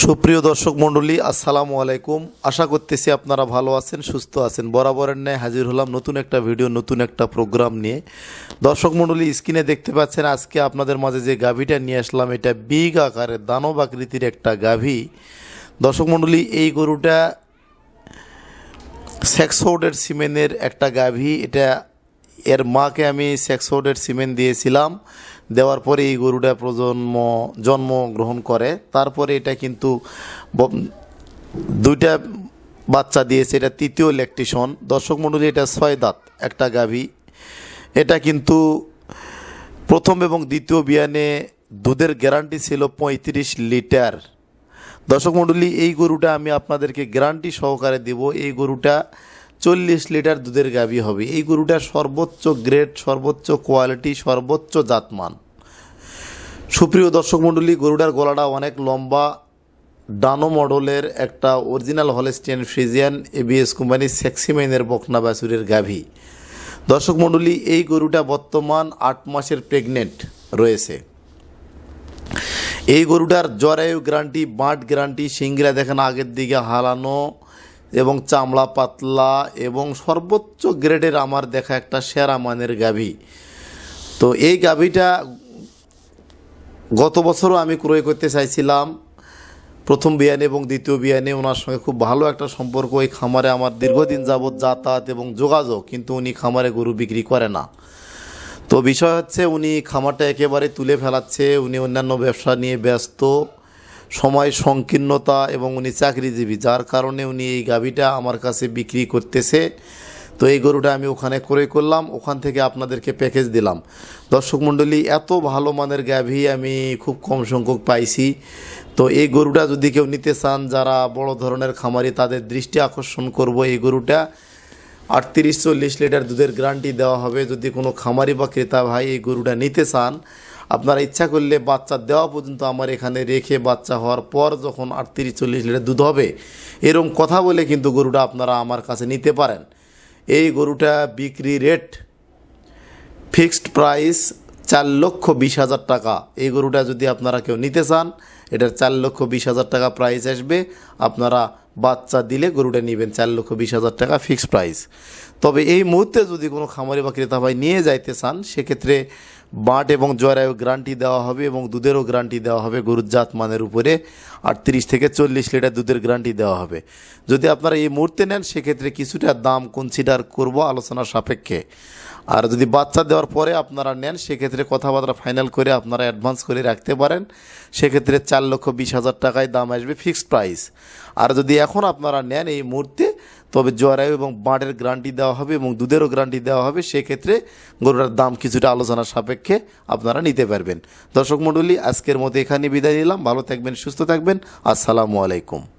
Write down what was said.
সুপ্রিয় দর্শক মণ্ডলী, আসসালামু আলাইকুম। আশা করতেছি আপনারা ভালো আছেন, সুস্থ আছেন। বরাবরের ন্যায় হাজির হলাম নতুন একটা ভিডিও, নতুন একটা প্রোগ্রাম নিয়ে। দর্শক মণ্ডলী স্ক্রিনে দেখতে পাচ্ছেন, আজকে আপনাদের মাঝে যে গাভীটা নিয়ে আসলাম, এটা বিগ আকারের দানব আকৃতির একটা গাভী। দর্শক মণ্ডলী, এই গরুটা সেক্সোডের সিমেনের একটা গাভী। এটা এর মাকে আমি সেক্সোডের সিমেন্ট দিয়েছিলাম। দেওয়ার পরে এই গরুটা প্রজন্ম, জন্ম গ্রহণ করে। তারপরে এটা কিন্তু দুইটা বাচ্চা দিয়েছে, এটা তৃতীয় ল্যাকটিশন দর্শক মণ্ডলী এটা ছয় দাঁত, একটা গাভী। এটা কিন্তু প্রথম এবং দ্বিতীয় বিয়ানে দুধের গ্যারান্টি ছিল পঁয়ত্রিশ লিটার। দর্শক মণ্ডলী এই গরুটা আমি আপনাদেরকে গ্যারান্টি সহকারে দেব। এই গরুটা চল্লিশ লিটার দুধের গাভী হবে। এই গরুটা সর্বোচ্চ গ্রেড, সর্বোচ্চ কোয়ালিটি, সর্বোচ্চ জাতমান। সুপ্রিয় দর্শক মণ্ডলী, গরুটার গলাটা অনেক লম্বা। ডানো মডেলের একটা অরিজিনাল হলেস্টিয়ান ফ্রিজিয়ান এবিএস কোম্পানির সেক্সিমাইনের বকনা বাছুরের গাভী। দর্শক মণ্ডলী, এই গরুটা বর্তমান আট মাসের প্রেগনেন্ট রয়েছে। এই গরুটার জরায়ু গ্যারান্টি, বাঁট গ্যারান্টি সিংরা দেখেন আগের দিকে হালানো। এবং চামড়া পাতলা এবং সর্বোচ্চ গ্রেডের আমার দেখা একটা সেরা মানের গাভী। তো এই গাভীটা গত বছরও আমি ক্রয় করতে চাইছিলাম। প্রথম বিয়ানে এবং দ্বিতীয় বিয়ানে ওনার সঙ্গে খুব ভালো একটা সম্পর্ক। ওই খামারে আমার দীর্ঘদিন যাবৎ যাতায়াত এবং যোগাযোগ, কিন্তু উনি খামারে গরু বিক্রি করে না। তো বিষয় হচ্ছে উনি খামারটা একেবারে তুলে ফেলাচ্ছে, উনি অন্যান্য ব্যবসা নিয়ে ব্যস্ত। সময় সংকীর্ণতা এবং উনি চাকরিজীবী, যার কারণে উনি এই গাভীটা আমার কাছে বিক্রি করতেছে। তো এই গরুটা আমি ওখানে ক্রয় করলাম, ওখান থেকে আপনাদেরকে প্যাকেজ দিলাম। দর্শক মণ্ডলী, এত ভালো মানের গাভী আমি খুব কম সংখ্যক পাইছি। তো এই গরুটা যদি কেউ নিতে চান, যারা বড় ধরনের খামারি, তাদের দৃষ্টি আকর্ষণ করব এই গরুটা। আটত্রিশ চল্লিশ লিটার দুধের গ্যারান্টি দেওয়া হবে। যদি কোনো খামারি বা ক্রেতা ভাই এই গরুটা নিতে চান, আপনারা ইচ্ছা করলে বাচ্চা দেওয়া পর্যন্ত আমার এখানে রেখে বাচ্চা হওয়ার পর যখন আটত্রিশ চল্লিশ লিটার দুধ হবে এরকম কথা বলে কিন্তু গরুটা আপনারা আমার কাছে নিতে পারেন। এই গরুটা বিক্রি রেট ফিক্সড প্রাইস চার লক্ষ বিশ হাজার টাকা। এই গরুটা যদি আপনারা কেউ নিতে চান, এটার চার লক্ষ বিশ হাজার টাকা প্রাইস আসবে। আপনারা বাচ্চা দিলে গরুটা নেবেন চার লক্ষ বিশ হাজার টাকা ফিক্সড প্রাইস তবে এই মুহূর্তে যদি কোনো খামারি বা ক্রেতা ভাই নিয়ে যাইতে চান, সেক্ষেত্রে বাঁট এবং জরায়ু গ্যারান্টি দেওয়া হবে এবং দুধেরও গ্যারান্টি দেওয়া হবে, গরুর জাত মানের উপরে আটত্রিশ থেকে চল্লিশ লিটার দুধের গ্যারান্টি দেওয়া হবে। যদি আপনারা এই মুহূর্তে নেন, সেক্ষেত্রে কিছুটা দাম কনসিডার করব আলোচনা সাপেক্ষে। আর যদি বাচ্চা দেওয়ার পরে আপনারা নেন, সেক্ষেত্রে কথাবার্তা ফাইনাল করে আপনারা অ্যাডভান্স করে রাখতে পারেন। সেক্ষেত্রে চার লক্ষ বিশ হাজার টাকায় দাম আসবে ফিক্সড প্রাইস আর যদি এখন আপনারা নেন এই মুহূর্তে, তবে জরায়ু এবং বাঁটের গ্যারান্টি দেওয়া হবে এবং দুধেরও গ্যারান্টি দেওয়া হবে, সেক্ষেত্রে গরুটার দাম কিছুটা আলোচনা সাপেক্ষে আপনারা নিতে পারবেন। দর্শক মণ্ডলী, আজকের মতো এখানে বিদায় নিলাম। ভালো থাকবেন, সুস্থ থাকবেন। আসসালামু আলাইকুম।